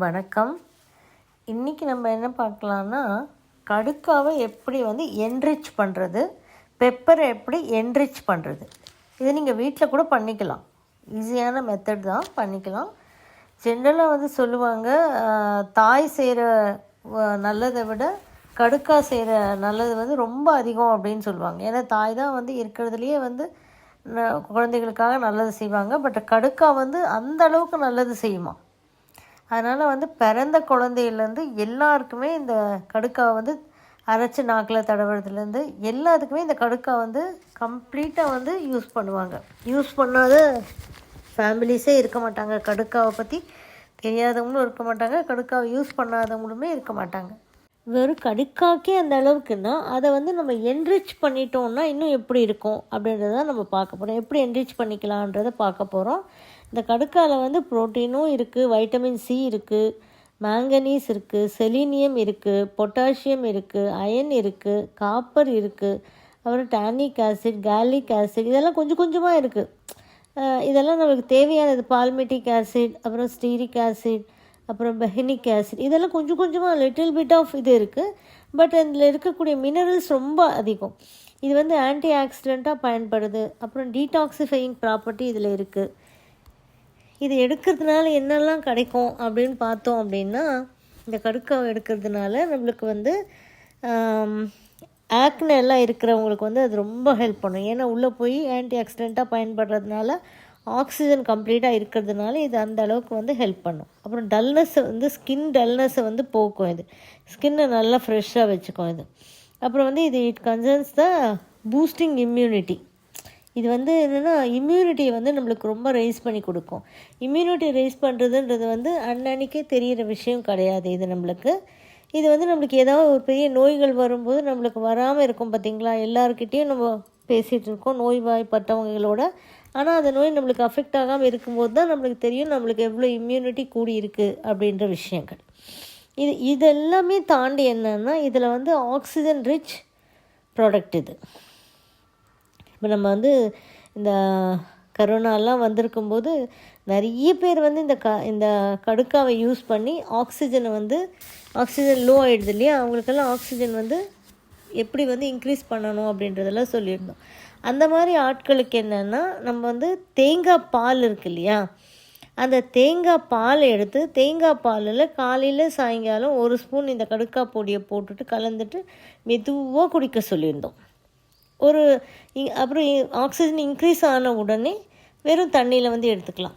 வணக்கம். இன்றைக்கி நம்ம என்ன பார்க்கலான்னா கடுக்காவை எப்படி வந்து என்ரிச் பண்ணுறது பெப்பரை எப்படி என்ரிச் பண்ணுறது இதை நீங்கள் வீட்டில் கூட பண்ணிக்கலாம். ஈஸியான மெத்தட் தான் பண்ணிக்கலாம். ஜென்ரலாக வந்து சொல்லுவாங்க தாய் செய்கிற நல்லதை விட கடுக்கா செய்கிற நல்லது வந்து ரொம்ப அதிகம் அப்படின்னு சொல்லுவாங்க. ஏன்னா தாய் தான் வந்து இருக்கிறதுலையே வந்து ந- குழந்தைகளுக்காக நல்லது செய்வாங்க. பட் கடுக்கா வந்து அந்த அளவுக்கு நல்லது செய்யுமா? அதனால் வந்து பிறந்த குழந்தையிலேருந்து எல்லாருக்குமே இந்த கடுக்காவை வந்து அரைச்சி நாக்கில் தடவுறதுலேருந்து எல்லாத்துக்குமே இந்த கடுக்கா வந்து கம்ப்ளீட்டாக வந்து யூஸ் பண்ணுவாங்க. யூஸ் பண்ணாத ஃபேமிலிஸே இருக்க மாட்டாங்க. கடுக்காவை பற்றி தெரியாதவங்களும் இருக்க மாட்டாங்க. கடுக்காவை யூஸ் பண்ணாதவங்களுமே இருக்க மாட்டாங்க. வெறும் கடுக்காக்கே அந்த அளவுக்குன்னா அதை வந்து நம்ம என்ரிச் பண்ணிட்டோம்னா இன்னும் எப்படி இருக்கும் அப்படின்றத நம்ம பார்க்க போகிறோம் எப்படி என்ரிச் பண்ணிக்கலான்றதை பார்க்க போகிறோம் இந்த கடுக்காவில் வந்து புரோட்டீனும் இருக்குது வைட்டமின் சி இருக்குது மேங்கனீஸ் இருக்குது செலீனியம் இருக்குது பொட்டாசியம் இருக்குது அயன் இருக்குது காப்பர் இருக்குது அப்புறம் டானிக் ஆசிட் கேலிக் ஆசிட் இதெல்லாம் கொஞ்சம் கொஞ்சமாக இருக்குது இதெல்லாம் நம்மளுக்கு தேவையானது பால்மெட்டிக் ஆசிட் அப்புறம் ஸ்டீரிக் ஆசிட் அப்புறம் பெஹனிக் ஆசிட் இதெல்லாம் கொஞ்சம் கொஞ்சமாக லிட்டில் பிட் ஆஃப் இது இருக்குது பட் அதில் இருக்கக்கூடிய மினரல்ஸ் ரொம்ப அதிகம். இது வந்து ஆன்டி ஆக்சிடெண்ட்டாக பயன்படுது. அப்புறம் டீடாக்சிஃபையிங் ப்ராப்பர்ட்டி இதில் இருக்குது இது எடுக்கிறதுனால என்னெல்லாம் கிடைக்கும் அப்படின்னு பார்த்தோம் அப்படின்னா இந்த கடுக்காவை எடுக்கிறதுனால நம்மளுக்கு வந்து ஆக்னே எல்லாம் இருக்கிறவங்களுக்கு வந்து அது ரொம்ப ஹெல்ப் பண்ணும். ஏன்னா உள்ளே போய் ஆன்டி ஆக்சிடெண்ட்டாக பயன்படுறதுனால ஆக்சிஜன் கம்ப்ளீட்டாக இருக்கிறதுனால இது அந்த அளவுக்கு வந்து ஹெல்ப் பண்ணும். அப்புறம் டல்னஸ்ஸை வந்து ஸ்கின் டல்னஸ்ஸை வந்து போக்கும் இது. ஸ்கின்னை நல்லா ஃப்ரெஷ்ஷாக வச்சுக்கும் இது. அப்புறம் வந்து இது it concerns the boosting immunity இது வந்து என்னென்னா இம்யூனிட்டியை வந்து நம்மளுக்கு ரொம்ப ரைஸ் பண்ணி கொடுக்கும். இம்யூனிட்டி ரைஸ் பண்ணுறதுன்றது வந்து அன்னன்னைக்கே தெரிகிற விஷயம் கிடையாது இது நம்மளுக்கு. இது வந்து நம்மளுக்கு ஏதாவது ஒரு பெரிய நோய்கள் வரும்போது நம்மளுக்கு வராமல் இருக்கும் பார்த்தீங்களா எல்லாருக்கிட்டேயும் நம்ம பேசிகிட்டு இருக்கோம் நோய்வாய்ப்பட்டவங்களோட. ஆனால் அந்த நோய் நம்மளுக்கு அஃபெக்ட் ஆகாமல் இருக்கும்போது தான் நம்மளுக்கு தெரியும் நம்மளுக்கு எவ்வளோ இம்யூனிட்டி கூடி இருக்குது அப்படின்ற விஷயங்கள். இது இதெல்லாமே தாண்டி என்னென்னா இதில் வந்து ஆக்சிஜன் ரிச் ப்ராடக்ட் இது. இப்போ நம்ம வந்து இந்த கரோனாலாம் வந்திருக்கும்போது நிறைய பேர் வந்து இந்த க இந்த கடுக்காவை யூஸ் பண்ணி ஆக்சிஜனை வந்து ஆக்சிஜன் லோ ஆகிடுது இல்லையா? அவங்களுக்கெல்லாம் ஆக்சிஜன் வந்து எப்படி வந்து இன்க்ரீஸ் பண்ணணும் அப்படின்றதெல்லாம் சொல்லியிருந்தோம். அந்த மாதிரி ஆட்களுக்கு என்னென்னா நம்ம வந்து தேங்காய் பால் இருக்கு இல்லையா? அந்த தேங்காய் பால் எடுத்து தேங்காய் பாலில் காலையில் சாயங்காலம் ஒரு ஸ்பூன் இந்த கடுக்காய் பொடியை போட்டுட்டு கலந்துட்டு மெதுவாக குடிக்க சொல்லியிருந்தோம். ஒரு அப்புறம் ஆக்சிஜன் இன்க்ரீஸ் ஆன உடனே வெறும் தண்ணியில் வந்து எடுத்துக்கலாம்.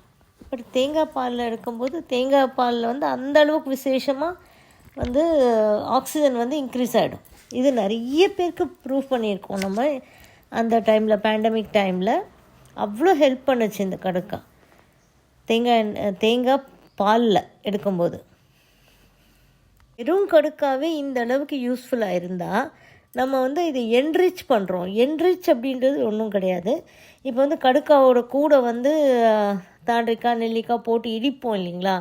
பட் தேங்காய் பாலில் எடுக்கும்போது தேங்காய் பாலில் வந்து அந்த அளவுக்கு விசேஷமாக வந்து ஆக்சிஜன் வந்து இன்க்ரீஸ் ஆகிடும் இது நிறைய பேருக்கு ப்ரூவ் பண்ணியிருக்கோம். நம்ம அந்த டைமில் பேண்டமிக் டைமில் அவ்வளோ ஹெல்ப் பண்ணுச்சு இந்த கடுக்கா. தேங்காய் தேங்காய் பாலில் எடுக்கும்போது. வெறும் கடுக்காவே இந்த அளவுக்கு யூஸ்ஃபுல்லாக இருந்தால் நம்ம வந்து இதை என்ரிச் பண்ணுறோம் என்ரிச் அப்படின்றது ஒன்றும் கிடையாது. இப்போ வந்து கடுக்காவோட கூட வந்து தாண்டிக்காய் நெல்லிக்காய் போட்டு இடிப்போம் இல்லைங்களா?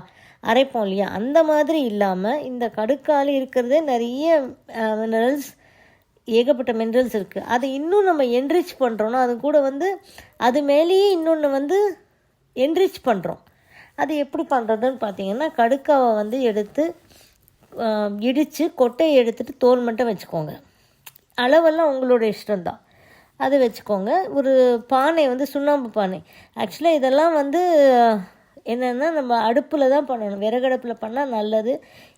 அரைப்போம் இல்லையா? அந்த மாதிரி இல்லாமல் இந்த கடுக்கால் இருக்கிறதே நிறைய மினரல்ஸ் ஏகப்பட்ட மினரல்ஸ் இருக்குது அதை இன்னும் நம்ம என்ரிச் பண்ணுறோன்னா அது கூட வந்து அது மேலேயே இன்னொன்று வந்து என்ரிச் பண்ணுறோம் அது எப்படி பண்ணுறதுன்னு பார்த்தீங்கன்னா கடுக்காவை வந்து எடுத்து இடித்து கொட்டையை எடுத்துகிட்டு தோல் மட்டும் வச்சுக்கோங்க. அளவெல்லாம் உங்களோட இஷ்டம்தான். அது வச்சுக்கோங்க. ஒரு பானை வந்து சுண்ணாம்பு பானை. ஆக்சுவலாக இதெல்லாம் வந்து என்னென்னா நம்ம அடுப்பில் தான் பண்ணணும். விறகடுப்பில் பண்ணால் நல்லது.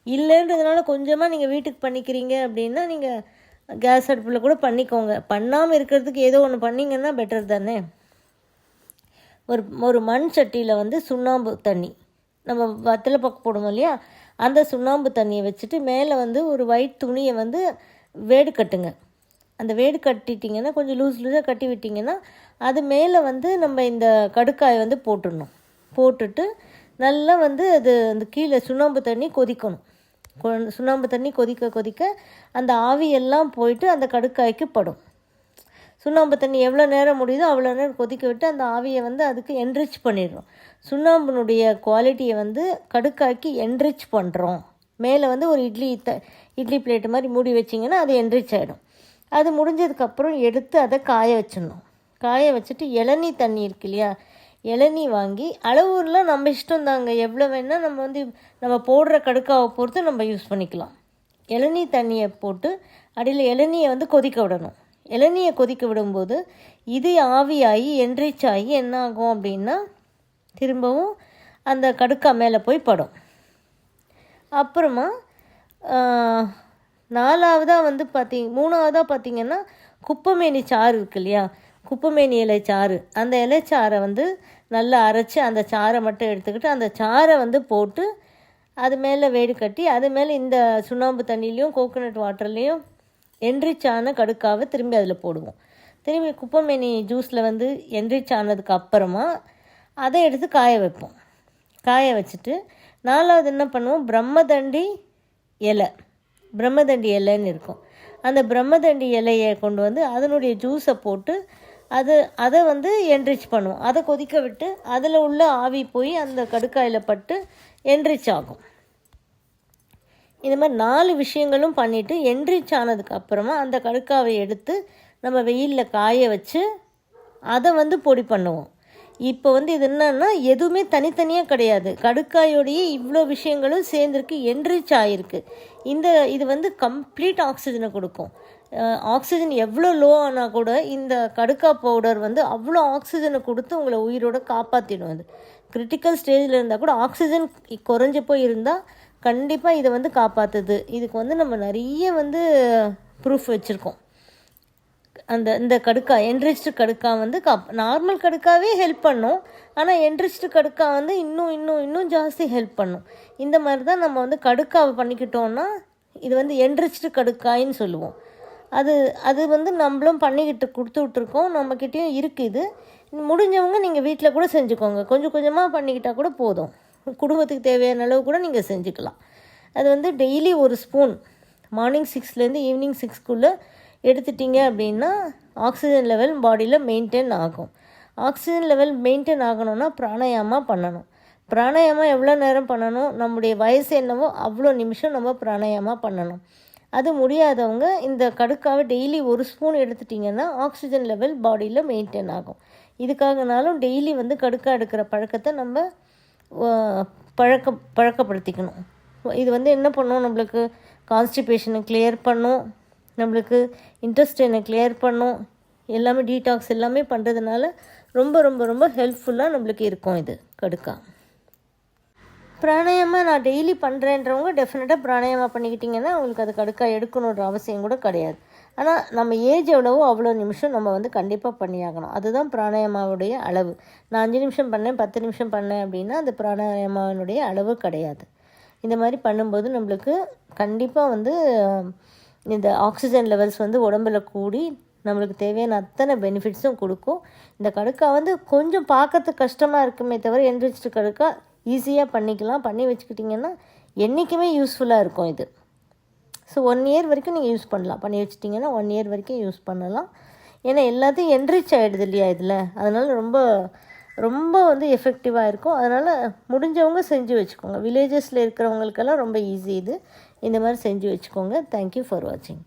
இல்லைன்றதுனால கொஞ்சமாக நீங்கள் வீட்டுக்கு பண்ணிக்கிறீங்க அப்படின்னா நீங்கள் கேஸ் அடுப்பில் கூட பண்ணிக்கோங்க. பண்ணாமல் இருக்கிறதுக்கு ஏதோ ஒன்று பண்ணிங்கன்னா பெட்டர் தானே? ஒரு ஒரு மண் சட்டியில் வந்து சுண்ணாம்பு தண்ணி. நம்ம வத்தலை பக்கம் போடுவோம் இல்லையா? அந்த சுண்ணாம்பு தண்ணியை வச்சுட்டு மேலே வந்து ஒரு ஒயிட் துணியை வந்து வேடு கட்டுங்க. அந்த வேடு கட்டிட்டிங்கன்னா கொஞ்சம் லூஸ் லூஸாக கட்டி விட்டிங்கன்னா அது மேலே வந்து நம்ம இந்த கடுக்காயை வந்து போட்டுடணும். போட்டுட்டு நல்லா வந்து அது அந்த கீழே சுண்ணாம்பு தண்ணி கொதிக்கணும். கொ- சுண்ணாம்பு தண்ணி கொதிக்க கொதிக்க அந்த ஆவியெல்லாம் போயிட்டு அந்த கடுக்காய்க்கு படும். சுண்ணாம்பு தண்ணி எவ்வளோ நேரம் முடியுதோ அவ்வளோ நேரம் கொதிக்க விட்டு அந்த ஆவியை வந்து அதுக்கு என்ரிச் பண்ணிடுறோம். சுண்ணாம்பினுடைய குவாலிட்டியை வந்து கடுக்காய்க்கு என்ரிச் பண்ணுறோம் மேலே வந்து ஒரு இட்லி த இட்லி பிளேட்டு மாதிரி மூடி வச்சிங்கன்னா அது என்ரிச் ஆகிடும் அது முடிஞ்சதுக்கப்புறம் எடுத்து அதை காய வச்சிடணும். காய வச்சுட்டு இளநீ தண்ணி இருக்கு இல்லையா? இளநீ வாங்கி அளவுலாம் நம்ம இஷ்டம் தாங்க எவ்வளோ வேணால் நம்ம வந்து நம்ம போடுற கடுக்காவை பொறுத்து நம்ம யூஸ் பண்ணிக்கலாம். இளநீ தண்ணியை போட்டு அடியில் இளநியை வந்து கொதிக்க விடணும். இளநியை கொதிக்க விடும்போது இது ஆவியாகி என்ரிச் ஆகி என்ன ஆகும் அப்படின்னா திரும்பவும் அந்த கடுக்கா மேலே போய் படும். அப்புறமா நாலாவதாக வந்து பார்த்தீங்க மூணாவதாக பார்த்தீங்கன்னா குப்பைமேனி சாறு இருக்கு இல்லையா குப்பைமேனி இலை சாறு. அந்த இலைச்சாறை வந்து நல்லா அரைச்சி அந்த சாறை மட்டும் எடுத்துக்கிட்டு அந்த சாறை வந்து போட்டு அது மேலே வேடு கட்டி அது மேலே இந்த சுண்ணாம்பு தண்ணிலையும் கோகோனட் வாட்டர்லேயும் என்ரிச் ஆன கடுக்காவை திரும்பி அதில் போடுவோம். திரும்பி குப்பைமேனி ஜூஸில் வந்து என்ரிச் ஆனதுக்கு அப்புறமா அதை எடுத்து காய வைப்போம். காய வச்சுட்டு நாலாவது என்ன பண்ணுவோம்? பிரம்மதண்டி இலை. பிரம்மதண்டி இலைன்னு இருக்கும். அந்த பிரம்மதண்டி இலையை கொண்டு வந்து அதனுடைய ஜூஸை போட்டு அது அதை வந்து என்ரிச் பண்ணுவோம் அதை கொதிக்க விட்டு அதில் உள்ள ஆவி போய் அந்த கடுக்காயில் பட்டு என்ரிச் ஆகும். இந்த மாதிரி நாலு விஷயங்களும் பண்ணிவிட்டு என்ரிச் ஆனதுக்கு அப்புறமா அந்த கடுக்காவை எடுத்து நம்ம வெயிலில் காய வச்சு அதை வந்து பொடி பண்ணுவோம். இப்போ வந்து இது என்னன்னா எதுவுமே தனித்தனியாக கிடையாது. கடுக்காயோடையே இவ்வளோ விஷயங்களும் சேர்ந்துருக்கு என்ரிச் ஆகிருக்கு இந்த இது வந்து கம்ப்ளீட் ஆக்சிஜனை கொடுக்கும். ஆக்சிஜன் எவ்வளோ லோ ஆனால் கூட இந்த கடுக்கா பவுடர் வந்து அவ்வளோ ஆக்சிஜனை கொடுத்து உங்களை உயிரோட காப்பாற்றிடும் அது. கிரிட்டிக்கல் ஸ்டேஜில் இருந்தால் கூட ஆக்சிஜன் குறைஞ்ச போய் இருந்தால் கண்டிப்பாக இதை வந்து காப்பாற்றுது இதுக்கு வந்து நம்ம நிறைய வந்து ப்ரூஃப் வச்சுருக்கோம். அந்த இந்த கடுக்கா என்ரிச்டு கடுக்கா வந்து கப் நார்மல் கடுக்காவே ஹெல்ப் பண்ணும். ஆனால் என்ரிச்டு கடுக்கா வந்து இன்னும் இன்னும் இன்னும் ஜாஸ்தி ஹெல்ப் பண்ணும். இந்த மாதிரி தான் நம்ம வந்து கடுக்காவை பண்ணிக்கிட்டோம்னா இது வந்து என்ரிச்டு கடுக்காயின்னு சொல்லுவோம். அது அது வந்து நம்மளும் பண்ணிக்கிட்டு கொடுத்து விட்ருக்கோம் நம்மக்கிட்டேயும் இருக்குது முடிஞ்சவங்க நீங்கள் வீட்டில் கூட செஞ்சுக்கோங்க. கொஞ்சம் கொஞ்சமாக பண்ணிக்கிட்டால் கூட போதும். குடும்பத்துக்கு தேவையான அளவு கூட நீங்கள் செஞ்சுக்கலாம். அது வந்து டெய்லி ஒரு ஸ்பூன் மார்னிங் சிக்ஸ்லேருந்து ஈவினிங் சிக்ஸ்க்குள்ளே எடுத்துட்டீங்க அப்படின்னா ஆக்சிஜன் லெவல் பாடியில் மெயின்டைன் ஆகும். ஆக்சிஜன் லெவல் மெயின்டைன் ஆகணும்னா பிராணாயாமா பண்ணணும். பிராணாயாமம் எவ்வளோ நேரம் பண்ணணும்? நம்முடைய வயசு என்னவோ அவ்வளோ நிமிஷம் நம்ம பிராணாயாமா பண்ணணும். அது முடியாதவங்க இந்த கடுக்காவை டெய்லி ஒரு ஸ்பூன் எடுத்துட்டிங்கன்னா ஆக்சிஜன் லெவல் பாடியில் மெயின்டைன் ஆகும். இதுக்காகனாலும் டெய்லி வந்து கடுக்கா எடுக்கிற பழக்கத்தை நம்ம பழக்க பழக்கப்படுத்திக்கணும். இது வந்து என்ன பண்ணும் நம்மளுக்கு? கான்ஸ்டிபேஷனை கிளியர் பண்ணும். நம்மளுக்கு இன்ட்ரெஸ்டினை கிளியர் பண்ணும். எல்லாமே டீடாக்ஸ் எல்லாமே பண்ணுறதுனால ரொம்ப ரொம்ப ரொம்ப ஹெல்ப்ஃபுல்லாக நம்மளுக்கு இருக்கும் இது கடுக்கா. பிராணாயாமா நான் டெய்லி பண்ணுறேன்றவங்க டெஃபினட்டாக பிராணாயமா பண்ணிக்கிட்டிங்கன்னா உங்களுக்கு அது கடுக்கா எடுக்கணுன்ற அவசியம் கூட கிடையாது. ஆனால் நம்ம ஏஜ் எவ்வளவோ அவ்வளோ நிமிஷம் நம்ம வந்து கண்டிப்பாக பண்ணியாகணும். அதுதான் பிராணாயாமாவுடைய அளவு. நான் அஞ்சு நிமிஷம் பண்ணேன் பத்து நிமிஷம் பண்ணேன் அப்படின்னா அது பிராணாயாமாவினுடைய அளவு கிடையாது. இந்த மாதிரி பண்ணும்போது நம்மளுக்கு கண்டிப்பாக வந்து இந்த ஆக்சிஜன் லெவல்ஸ் வந்து உடம்புல கூடி நம்மளுக்கு தேவையான அத்தனை பெனிஃபிட்ஸும் கொடுக்கும். இந்த கடுக்கா வந்து கொஞ்சம் பார்க்கறதுக்கு கஷ்டமாக இருக்குமே தவிர என்ரிச்டு கடுக்கா ஈஸியாக பண்ணிக்கலாம். பண்ணி வச்சுக்கிட்டிங்கன்னா என்றைக்குமே யூஸ்ஃபுல்லாக இருக்கும் இது. ஸோ ஒன் இயர் வரைக்கும் நீங்கள் யூஸ் பண்ணலாம். பண்ணி வச்சிட்டிங்கன்னா ஒன் இயர் வரைக்கும் யூஸ் பண்ணலாம். ஏன்னா எல்லாத்தையும் என்ரிச் ஆகிடுது இல்லையா இதில்? அதனால் ரொம்ப ரொம்ப வந்து எஃபெக்டிவாக இருக்கும். அதனால் முடிஞ்சவங்க செஞ்சு வச்சுக்கோங்க. வில்லேஜஸில் இருக்கிறவங்களுக்கெல்லாம் ரொம்ப ஈஸி இது. இந்த மாதிரி செஞ்சு வச்சுக்கோங்க. தேங்க்யூ ஃபார் வாட்சிங்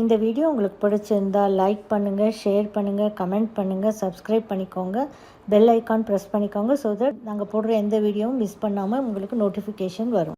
இந்த வீடியோ உங்களுக்கு பிடிச்சிருந்தா லைக் பண்ணுங்கள் ஷேர் பண்ணுங்கள் கமெண்ட் பண்ணுங்கள் சப்ஸ்கிரைப் பண்ணிக்கோங்க. பெல் ஐக்கான் ப்ரெஸ் பண்ணிக்கோங்க ஸோ தட் நாங்கள் போடுற எந்த வீடியோவும் மிஸ் பண்ணாமல் உங்களுக்கு நோட்டிஃபிகேஷன் வரும்.